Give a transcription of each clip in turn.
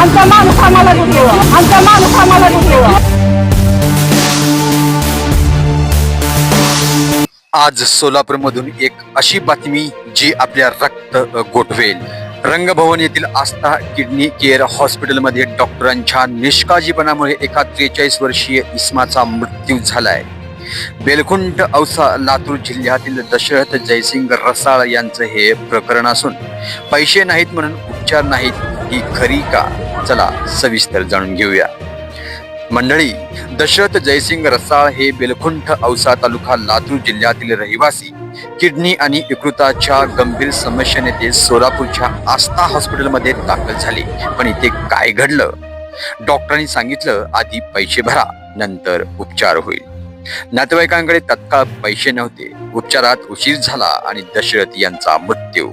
आमचा माणूस आम्हाला आमचा माणूस आम्हाला आज सोलापूरमधून एक अशी बातमी जी आपल्या रक्त गोठवेल. रंगभवन येथील आस्था किडनी केअर हॉस्पिटलमध्ये डॉक्टरांच्या निष्काळजीपणामुळे एका त्रेचाळीस वर्षीय इस्माचा मृत्यू झालाय. बेलखुंट औसा लातूर जिल्ह्यातील दशरथ जयसिंग रसाळ यांचं हे प्रकरण असून पैसे नाहीत म्हणून उपचार नाहीत ही खरी का? चला सविस्तर जाणून घेऊया. मंडळी दशरथ जयसिंग रसाळ हे बेलखुंठ औसा तालुका लातूर जिल्ह्यातील रहिवासी किडनी आणि यकृताच्या गंभीर समस्येने ते सोलापूरच्या आस्था हॉस्पिटलमध्ये दाखल झाले. पण इथे काय घडलं? डॉक्टरांनी सांगितलं आधी पैसे भरा नंतर उपचार होईल. नातेवाईकांकडे तत्काळ पैसे नव्हते. उपचारात उशीर झाला आणि दशरथ यांचा मृत्यू.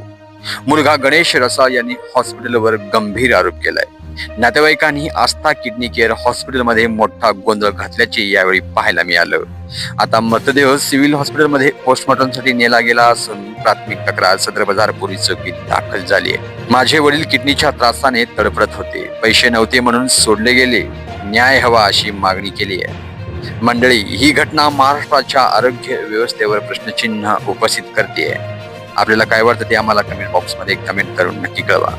मुलगा गणेश रसाळ यांनी हॉस्पिटलवर गंभीर आरोप केलाय. नातेवाईकांनी आस्था किडनी केअर हॉस्पिटलमध्ये मोठा गोंधळ घातल्याचे यावेळी पाहायला मिळालं. आता मृतदेह सिव्हिल हॉस्पिटलमध्ये पोस्टमॉर्टमसाठी नेला गेला असून प्राथमिक तक्रार सदर बाजार पोलीस चौकीत दाखल झाली आहे. माझे वडील किडनीच्या त्रासाने तडफडत होते. पैसे नव्हते म्हणून सोडले गेले. न्याय हवा अशी मागणी केली आहे. मंडळी ही घटना महाराष्ट्राच्या आरोग्य व्यवस्थेवर प्रश्नचिन्ह उपस्थित करते आपल्याला काय वाटतं ते आम्हाला कमेंट बॉक्समध्ये कमेंट करून नक्की कळवा.